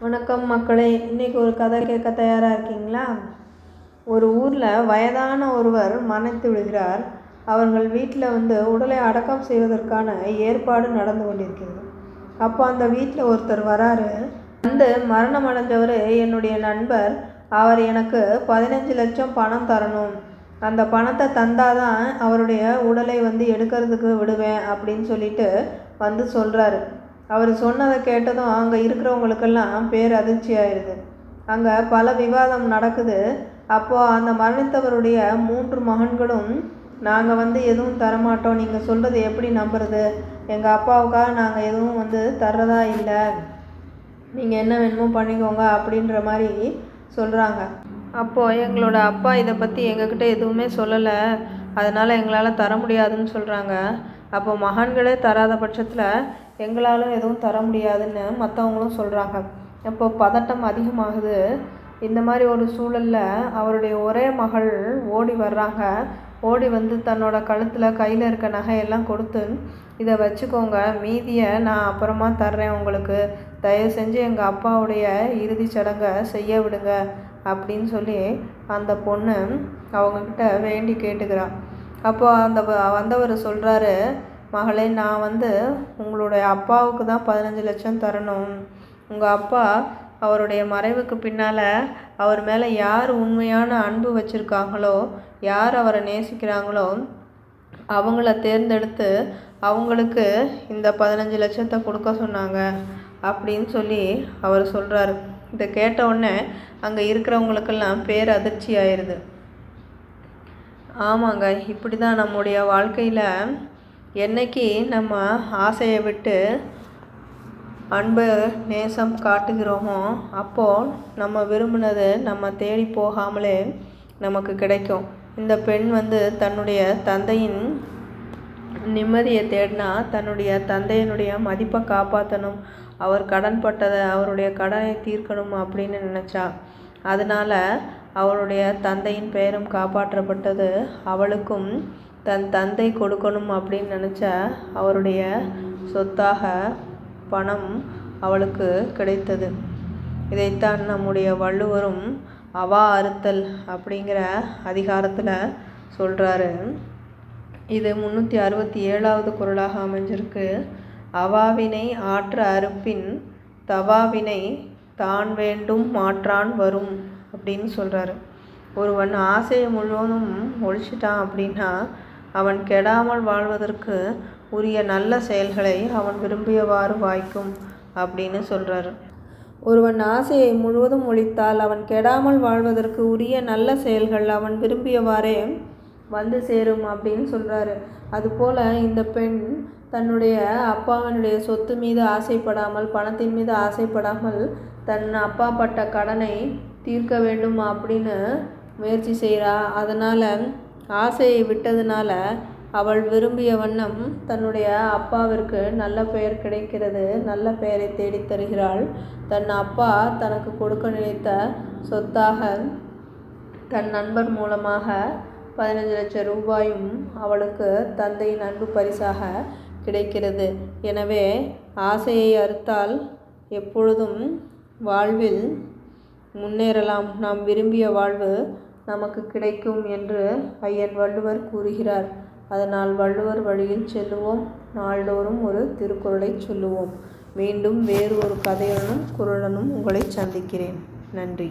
வணக்கம் மக்களே இன்றைக்கி ஒரு கதை கேட்க தயாராக இருக்கீங்களா? ஒரு ஊரில் வயதான ஒருவர் மனைத்து விடுகிறார். அவர்கள் வீட்டில் வந்து உடலை அடக்கம் செய்வதற்கான ஏற்பாடு நடந்து கொண்டிருக்கிறது. அப்போ அந்த வீட்டில் ஒருத்தர் வராரு. வந்து மரணம் அடைஞ்சவர் என்னுடைய நண்பர். அவர் எனக்கு பதினஞ்சு லட்சம் பணம் தரணும். அந்த பணத்தை தந்தாதான் அவருடைய உடலை வந்து எடுக்கிறதுக்கு விடுவேன் அப்படின்னு சொல்லிட்டு வந்து சொல்கிறாரு அவர் சொன்னதை கேட்டதும் அங்கே இருக்கிறவங்களுக்கெல்லாம் பேர் அதிர்ச்சி ஆயிடுது அங்கே பல விவாதம் நடக்குது. அப்போது அந்த மரணித்தவருடைய மூன்று மகன்களும் நாங்கள் வந்து எதுவும் தரமாட்டோம். நீங்கள் சொல்கிறது எப்படி நம்புறது? எங்கள் அப்பாவுக்காக நாங்கள் எதுவும் வந்து தர்றதா இல்லை. நீங்கள் என்ன வேணுமோ பண்ணிக்கோங்க அப்படின்ற மாதிரி சொல்கிறாங்க அப்போது எங்களோட அப்பா இதை பற்றி எங்ககிட்ட எதுவுமே சொல்லலை. அதனால் எங்களால் தர முடியாதுன்னு சொல்கிறாங்க அப்போ மகான்களே தராத பட்சத்தில் எங்களாலும் எதுவும் தர முடியாதுன்னு மற்றவங்களும் சொல்கிறாங்க இப்போ பதட்டம் அதிகமாகுது. இந்த மாதிரி ஒரு சூழலில் அவருடைய ஒரே மகள் ஓடி வர்றாங்க. ஓடி வந்து தன்னோட கழுத்தில் கையில் இருக்க நகையெல்லாம் கொடுத்து இதை வச்சுக்கோங்க மீதியை நான் அப்புறமா தர்றேன் உங்களுக்கு. தயவு செஞ்சு எங்கள் அப்பாவுடைய இறுதி சடங்கை செய்ய விடுங்க அப்படின்னு சொல்லி அந்த பொண்ணு அவங்கக்கிட்ட வேண்டி கேட்டுக்கிறான் அப்போது அந்த வந்தவர் சொல்கிறாரு மகளே நான் வந்து உங்களுடைய அப்பாவுக்கு தான் பதினஞ்சு லட்சம் தரணும். உங்கள் அப்பா அவருடைய மறைவுக்கு பின்னால் அவர் மேலே யார் உண்மையான அன்பு வச்சுருக்காங்களோ யார் அவரை நேசிக்கிறாங்களோ அவங்கள தேர்ந்தெடுத்து அவங்களுக்கு இந்த பதினஞ்சு லட்சத்தை கொடுக்க சொன்னாங்க. அப்படின்னு சொல்லி அவர் சொல்கிறாரு இதை கேட்ட உடனே அங்கே இருக்கிறவங்களுக்கெல்லாம் பேர் அதிர்ச்சி ஆயிடுது ஆமாங்க இப்படி தான் நம்முடைய வாழ்க்கையில் என்னைக்கு நம்ம ஆசையை விட்டு அன்பு நேசம் காட்டுகிறோமோ அப்போது நம்ம விரும்பினது நம்ம தேடி போகாமலே நமக்கு கிடைக்கும். இந்த பெண் வந்து தன்னுடைய தந்தையின் நிம்மதியை தேடினா தன்னுடைய தந்தையினுடைய மதிப்பை காப்பாற்றணும் அவர் கடன் பட்டதை அவருடைய கடனை தீர்க்கணும் அப்படின்னு நினச்சா. அதனால் அவருடைய தந்தையின் பெயரும் காப்பாற்றப்பட்டது. அவளுக்கும் தன் தந்தை கொடுக்கணும் அப்படின்னு நினச்ச அவருடைய சொத்தாக பணம் அவளுக்கு கிடைத்தது. இதைத்தான் நம்முடைய வள்ளுவரும் அவா அறுத்தல் அப்படிங்கிற அதிகாரத்தில் சொல்கிறாரு இது முந்நூற்றி அறுபத்தி ஏழாவது குரலாக அமைஞ்சிருக்கு. அவாவினை ஆற்ற அறுப்பின் தவாவினை தான் வேண்டும் மாற்றான் வரும் அப்படின்னு சொல்கிறாரு ஒருவன் ஆசையை முழுவதும் ஒழிச்சிட்டான் அப்படின்னா அவன் கெடாமல் வாழ்வதற்கு உரிய நல்ல செயல்களை அவன் விரும்பியவாறு வாய்க்கும் அப்படின்னு சொல்கிறாரு ஒருவன் ஆசையை முழுவதும் ஒழித்தால் அவன் கெடாமல் வாழ்வதற்கு உரிய நல்ல செயல்கள் அவன் விரும்பியவாறே வந்து சேரும் அப்படின்னு சொல்கிறாரு அதுபோல் இந்த பெண் தன்னுடைய அப்பாவினுடைய சொத்து மீது ஆசைப்படாமல் பணத்தின் மீது ஆசைப்படாமல் தன் அப்பா பட்ட கடனை தீர்க்க வேண்டும் அப்படின்னு முயற்சி செய்கிறா அதனால் ஆசையை விட்டதுனால அவள் விரும்பிய வண்ணம் தன்னுடைய அப்பாவிற்கு நல்ல பெயர் கிடைக்கிறது. நல்ல பெயரை தேடித் தருகிறாள். தன் அப்பா தனக்கு கொடுக்க நினைத்த சொத்தாக தன் நண்பர் மூலமாக பதினஞ்சு லட்சம் ரூபாயும் அவளுக்கு தந்தையின் அன்பு பரிசாக கிடைக்கிறது. எனவே ஆசையை அறுத்தால் எப்பொழுதும் வாழ்வில் முன்னேறலாம். நாம் விரும்பிய வாழ்வு நமக்கு கிடைக்கும் என்று ஐயன் வள்ளுவர் கூறுகிறார். அதனால் வள்ளுவர் வழியில் செல்லுவோம். நாள்தோறும் ஒரு திருக்குறளை சொல்லுவோம். மீண்டும் வேறு ஒரு கதையுடனும் குரலனும் உங்களை சந்திக்கிறேன். நன்றி.